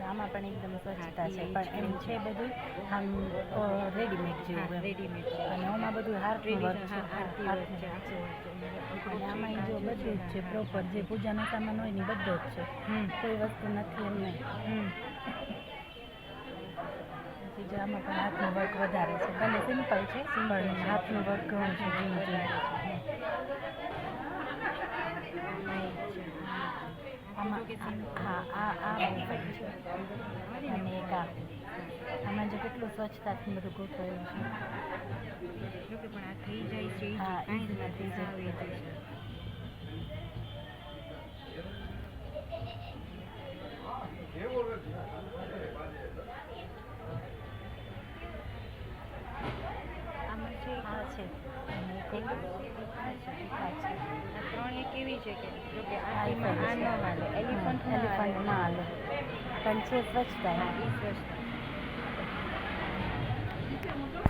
આમાં પણ એકદમ સ્વચ્છતા છે પણ એમ. છે બધું આમ રેડીમેડ જેવું રેડીમેડ. અને આમાં બધું હાર્ટ વર્ક છે. અને આમાં જો બધું જ છે પ્રોપર જે પૂજાનો સામાન હોય ને બધો જ છે કોઈ વસ્તુ નથી એમ પછી જો આમાં પણ હાથનું વર્ક વધારે છે ભલે સિમ્પલ છે સિમ્પલ હાથનું વર્ક ઘણું છે ઝીણું ઝીણું. હા આ આ બહુ છે અને એક આ આમાં જો કેટલું સ્વચ્છતાથી બધું ગોઠવાયું છે પણ આ થઈ જાય છે હા, થઈ જાય. છે. છે. અને એક આ છે આ છે આ ત્રણ એક છે કે જોકે આ આ ન હાલે. એલિફન્ટ એલિફન્ટ ના હાલે. પણ છે સ્વચ્છતા. સ્વચ્છતા.